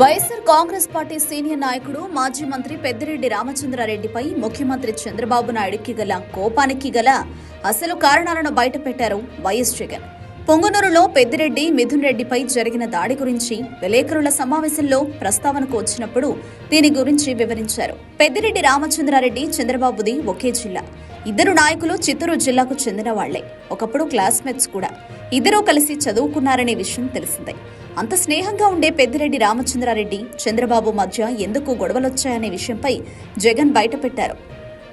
YSR Congress party senior నాయకుడు మాజీ మంత్రి పెద్దిరెడ్డి రామచంద్రారెడ్డిపై ముఖ్యమంత్రి చంద్రబాబు నాయుడికి గల కోపానికి గల అసలు కారణాలను బయటపెట్టారు వైఎస్ జగన్. పొంగనూరులో పెద్దిరెడ్డి మిథున్ రెడ్డిపై జరిగిన దాడి గురించి విలేకరుల సమావేశంలో ప్రస్తావనకు వచ్చినప్పుడు దీని గురించి వివరించారు. పెద్దిరెడ్డి రామచంద్రారెడ్డి చంద్రబాబుది ఒకే జిల్లా. ఇద్దరు నాయకులు చిత్తూరు జిల్లాకు చెందిన వాళ్ళే. ఒకప్పుడు క్లాస్మేట్స్ కూడా. ఇద్దరూ కలిసి చదువుకున్నారనే విషయం తెలిసిందే. అంత స్నేహంగా ఉండే పెద్దిరెడ్డి రామచంద్రారెడ్డి చంద్రబాబు మధ్య ఎందుకు గొడవలొచ్చాయనే విషయంపై జగన్ బయటపెట్టారు.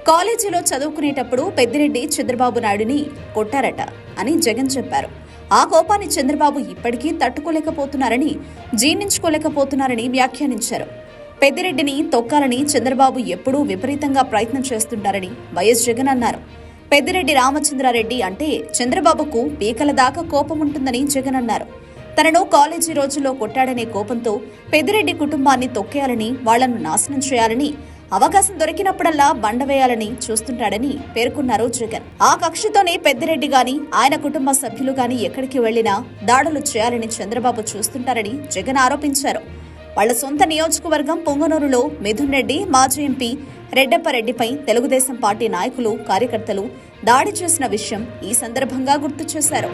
కాలేజీలో చదువుకునేటప్పుడు పెద్దిరెడ్డి చంద్రబాబు నాయుడిని కొట్టారట అని జగన్ చెప్పారు. ఆ కోపాన్ని చంద్రబాబు ఇప్పటికీ తట్టుకోలేకపోతున్నారని జీర్ణించుకోలేకపోతున్నారని వ్యాఖ్యానించారు. పెద్దిరెడ్డిని తొక్కాలని చంద్రబాబు ఎప్పుడూ విపరీతంగా ప్రయత్నం చేస్తుంటారని వైఎస్ జగన్ అన్నారు. పెద్దిరెడ్డి రామచంద్రారెడ్డి అంటే చంద్రబాబుకు పీకల దాకా కోపం ఉంటుందని జగన్ అన్నారు తనను కాలేజీ రోజుల్లో కొట్టాడనే కోపంతో పెద్దిరెడ్డి కుటుంబాన్ని తొక్కేయాలని వాళ్ళను నాశనం చేయాలని అవకాశం దొరికినప్పుడల్లా బండ వేయాలని చూస్తుంటాడని పేర్కొన్నారు జగన్. ఆ కక్షతోనే పెద్దిరెడ్డి గాని ఆయన కుటుంబ సభ్యులు గాని ఎక్కడికి వెళ్ళినా దాడులు చేయాలని చంద్రబాబు చూస్తుంటారని జగన్ ఆరోపించారు. వాళ్ళ సొంత నియోజకవర్గం పొంగనూరులో మిథున్ రెడ్డి మాజీ ఎంపీ రెడ్డప్పరెడ్డిపై తెలుగుదేశం పార్టీ నాయకులు కార్యకర్తలు దాడి చేసిన విషయం ఈ సందర్భంగా గుర్తు చేశారు.